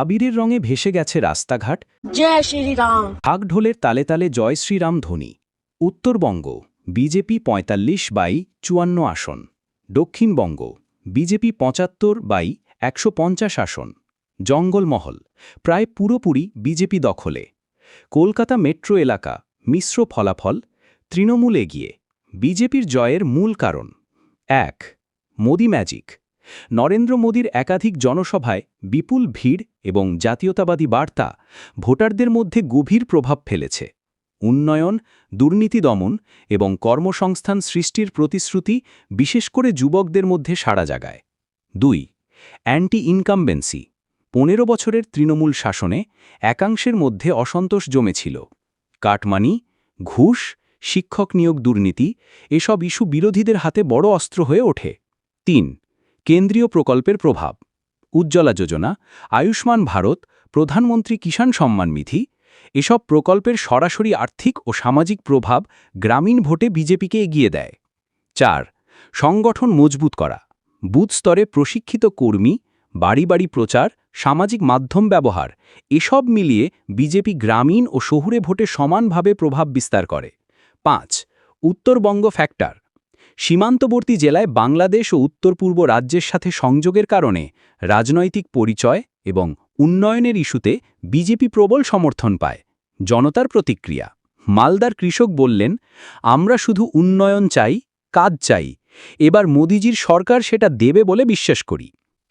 আবিরের রঙে ভেসে গেছে রাস্তাঘাট। জয় শ্রীরাম। ঢোলের তালে তালে জয় শ্রীরাম ধ্বনি। উত্তরবঙ্গ বিজেপি ৪৫ বাই চুয়ান্ন আসন। দক্ষিণবঙ্গ বিজেপি পঁচাত্তর বাই একশো পঞ্চাশ আসন। জঙ্গলমহল প্রায় পুরোপুরি বিজেপি দখলে। কলকাতা মেট্রো এলাকা মিশ্র ফলাফল। তৃণমূল এগিয়ে বিজেপির জয়ের মূল কারণ। এক মোদি ম্যাজিক। নরেন্দ্র মোদীর একাধিক জনসভায় বিপুল ভিড় এবং জাতীয়তাবাদী বার্তা ভোটারদের মধ্যে গভীর প্রভাব ফেলেছে। উন্নয়ন, দুর্নীতি দমন এবং কর্মসংস্থান সৃষ্টির প্রতিশ্রুতি বিশেষ করে যুবকদের মধ্যে সাড়া জাগায়। দুই অ্যান্টি ইনকামবেন্সি পনেরো বছরের তৃণমূল শাসনে একাংশের মধ্যে অসন্তোষ জমেছিল। কাটমানি, ঘুষ, শিক্ষক নিয়োগ দুর্নীতি এসব ইস্যু বিরোধীদের হাতে বড় অস্ত্র হয়ে ওঠে। তিন কেন্দ্রীয় প্রকল্পের প্রভাব। উজ্জ্বলা যোজনা, আয়ুষ্মান ভারত, প্রধানমন্ত্রী কিষাণ সম্মান নিধি, এসব প্রকল্পের সরাসরি আর্থিক ও সামাজিক প্রভাব গ্রামীণ ভোটে বিজেপিকে এগিয়ে দেয়। চার, সংগঠন মজবুত করা। বুথ স্তরে প্রশিক্ষিত কর্মী, বাড়ি বাড়ি প্রচার, সামাজিক মাধ্যম ব্যবহার, এসব মিলিয়ে বিজেপি গ্রামীণ ও শহুরে ভোটে সমানভাবে প্রভাব বিস্তার করে। পাঁচ, উত্তরবঙ্গ ফ্যাক্টর। সীমান্তবর্তী জেলায় বাংলাদেশ ও উত্তর পূর্ব রাজ্যের সাথে সংযোগের কারণে রাজনৈতিক পরিচয় এবং উন্নয়নের ইস্যুতে বিজেপি প্রবল সমর্থন পায়। জনতার প্রতিক্রিয়া। মালদার কৃষক বললেন, আমরা শুধু উন্নয়ন চাই, কাজ চাই। এবার মোদিজির সরকার সেটা দেবে বলে বিশ্বাস করি।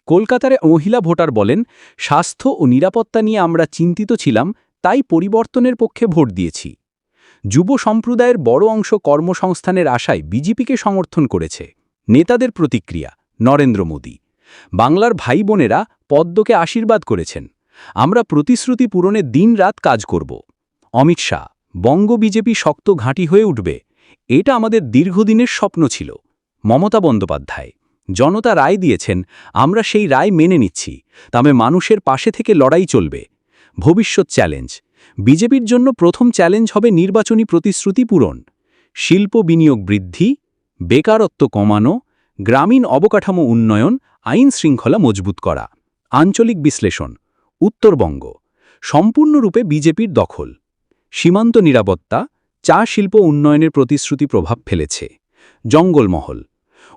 কলকাতার মহিলা ভোটার বলেন, স্বাস্থ্য ও নিরাপত্তা নিয়ে আমরা চিন্তিত ছিলাম, তাই পরিবর্তনের পক্ষে ভোট দিয়েছি। যুব সম্প্রদায়ের বড় অংশ কর্মসংস্থানের আশায় বিজেপিকে সমর্থন করেছে। নেতাদের প্রতিক্রিয়া, নরেন্দ্র মোদী। বাংলার ভাই বোনেরা পদ্মকে আশীর্বাদ করেছেন। আমরা প্রতিশ্রুতি পূরণে দিনরাত কাজ করব। অমিত শাহ, বঙ্গ বিজেপি শক্ত ঘাঁটি হয়ে উঠবে, এটা আমাদের দীর্ঘদিনের স্বপ্ন ছিল। মমতা বন্দ্যোপাধ্যায়, জনতা রায় দিয়েছেন, আমরা সেই রায় মেনে নিচ্ছি, তবে মানুষের পাশে থেকে লড়াই চলবে। ভবিষ্যৎ চ্যালেঞ্জ বিজেপির জন্য প্রথম চ্যালেঞ্জ হবে নির্বাচনী প্রতিশ্রুতি পূরণ। শিল্প বিনিয়োগ বৃদ্ধি, বেকারত্ব কমানো, গ্রামীণ অবকাঠামো উন্নয়ন, আইন শৃঙ্খলা মজবুত করা। আঞ্চলিক বিশ্লেষণ, উত্তরবঙ্গ, সম্পূর্ণরূপে বিজেপির দখল। সীমান্ত নিরাপত্তা, চা শিল্প উন্নয়নের প্রতিশ্রুতি প্রভাব ফেলেছে। জঙ্গলমহল,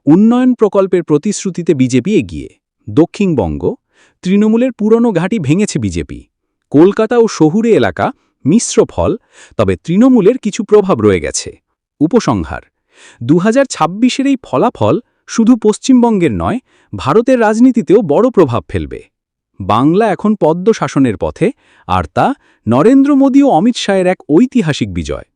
উন্নয়ন প্রকল্পের প্রতিশ্রুতিতে বিজেপি এগিয়ে। দক্ষিণবঙ্গ, তৃণমূলের পুরনো ঘাঁটি ভেঙেছে বিজেপি। কলকাতা ও শহুরে এলাকা মিশ্র ফল, তবে তৃণমূলের কিছু প্রভাব রয়ে গেছে। উপসংহার দু হাজার এই ফলাফল শুধু পশ্চিমবঙ্গের নয়, ভারতের রাজনীতিতেও বড় প্রভাব ফেলবে। বাংলা এখন পদ্ম শাসনের পথে, আর তা নরেন্দ্র মোদী ও অমিত শাহের এক ঐতিহাসিক বিজয়।